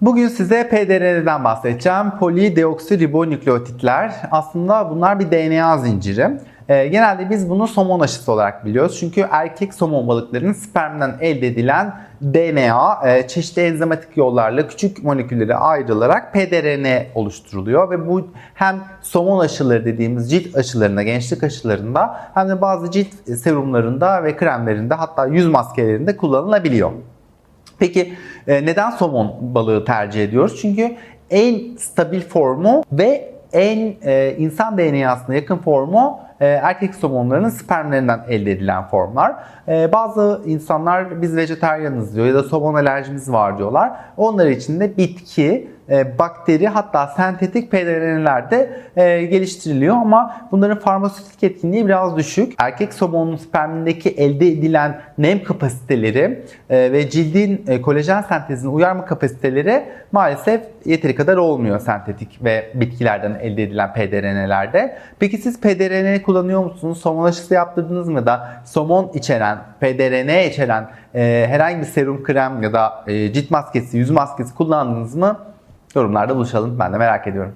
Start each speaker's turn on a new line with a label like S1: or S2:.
S1: Bugün size pDNA'dan bahsedeceğim. Polideoksiribonükleotitler. Aslında bunlar bir DNA zinciri. Ee, genelde biz bunu somon aşısı olarak biliyoruz. Çünkü erkek somon balıklarının spermden elde edilen DNA e, çeşitli enzimatik yollarla küçük moleküllere ayrılarak pDRN oluşturuluyor ve bu hem somon aşıları dediğimiz cilt aşılarında, gençlik aşılarında hem de bazı cilt serumlarında ve kremlerinde hatta yüz maskelerinde kullanılabiliyor. Peki e, neden somon balığı tercih ediyoruz? Çünkü en stabil formu ve en e, insan DNA'sına yakın formu erkek somonlarının spermlerinden elde edilen formlar. E, bazı insanlar biz vejetaryenız diyor ya da somon alerjimiz var diyorlar. Onlar için de bitki, e, bakteri hatta sentetik pDNA'ler de e, geliştiriliyor ama bunların farmasötik etkinliği biraz düşük. Erkek somonun spermindeki elde edilen nem kapasiteleri e, ve cildin kolajen sentezini uyarma kapasiteleri maalesef yeteri kadar olmuyor sentetik ve bitkilerden elde edilen pDNA'lerde. Peki siz pDNA kullanıyor musunuz? Somon aşısı yaptırdınız mı da somon içeren, pDNA içeren e, herhangi bir serum, krem ya da e, cilt maskesi, yüz maskesi kullandınız mı? Yorumlarda buluşalım. Ben de merak ediyorum.